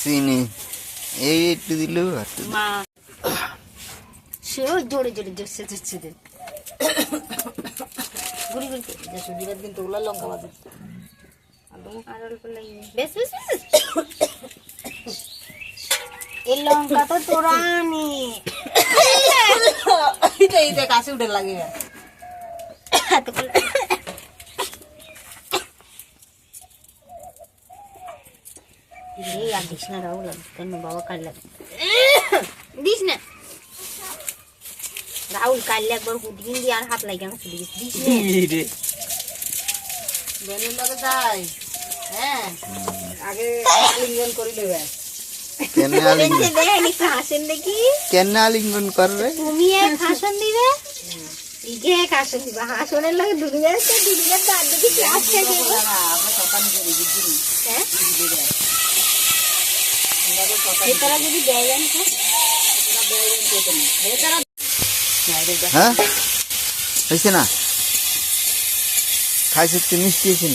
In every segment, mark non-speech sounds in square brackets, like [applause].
চিনি। এই একটু দিলেও সেও জোরে জোরে জোরছে জোরছে দে। গুড়ি গুড়ি করে যাচ্ছে দিবার কিন্তু ওগুলো লঙ্কা বাজে আর অল্প লাগবে। বেশ বেশ বেশ এই লঙ্কা তো তোরা আনি। [coughs] কাছে উঠে লাগে করে এই আর দিস না রাহুল কেন বাবা লাগবে দিস না রাহুল কাল একবার হুদিন দিয়ে আর হাত লাগে আমার চলে গেছে দিস না বেলুন লগে যাই হ্যাঁ আগে আলিঙ্গন করে নেবে কেন আলিঙ্গন করবে তুমি এক হাসন দিবে ইকে এক হাসন দিবে হাসনের লাগে দুনিয়ার দুনিয়ার তার দেখি ক্লাস খেয়ে বুঝলি হ্যাঁ ভেতরা যদি দেয় জানি তো হ্যাঁ? হয়েছে না? খাইছে তো মিষ্টি হয়েছে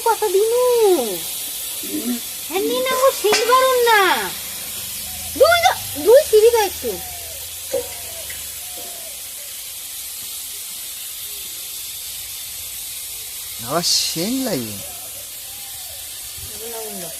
কত দিনু হ্যাঁ নিন আঙ্গু বারণ না। দুই দুই সিঁড়ি দাও একটু আবার সেন লাগবে লবণ দাও।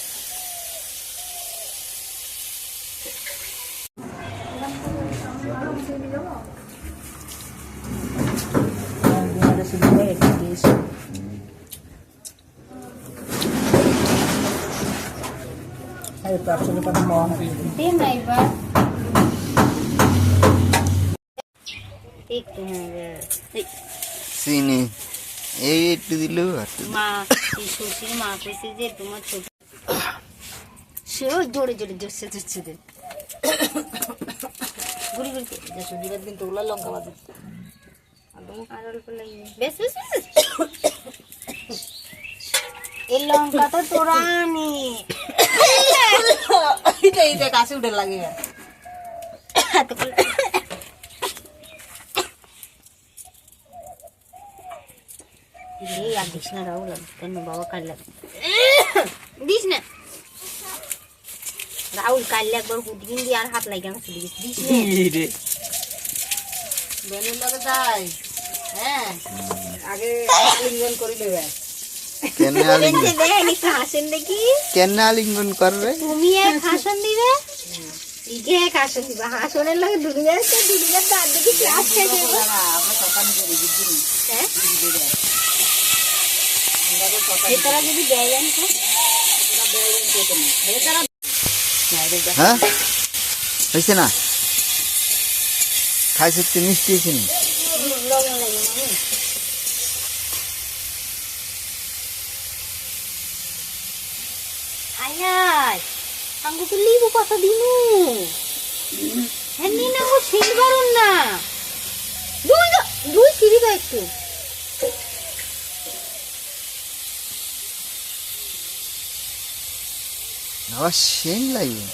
দে না এবার একটু হবে এই চিনি এই একটু দিলেও মা শ্বশুর মা কইছে যে তোমার ছোট সেও জোরে জোরে জোরছে জোরছে দে গুড়ি দিবার কিন্তু লঙ্কা বাজে আর অল্প লাগবে। বেশ বেশ বেশ এই লঙ্কা তো তোরা আনি। উঠে লাগে। হাতে করে এই আর দিস না রাহুল কেন বাবা কাল লাগবে দিস না রাহুল কাল একবার হুদিন দিয়ে আর হাত লাগে আমার চলে গেছে দিস না বেলুন লগে যাই হ্যাঁ আগে আলিঙ্গন করে নেবে কেন আলিঙ্গন দেখেন একটু হাসেন দেখি কেন আলিঙ্গন করবে তুমি এক হাসন দিবে লাগে দেখি ক্লাস খেয়ে যাবে যদি দেয় জানি হ্যাঁ? হয়েছে না? খাইছে তো মিষ্টি হয়েছে না। আয় আয় আঙ্গু তো লিবু কত দিনু। হ্যাঁ নিন আঙ্গু শেষ বারণ না। দুই দুই সিঁড়ি দাও একটু। আবার সেন লাগবে।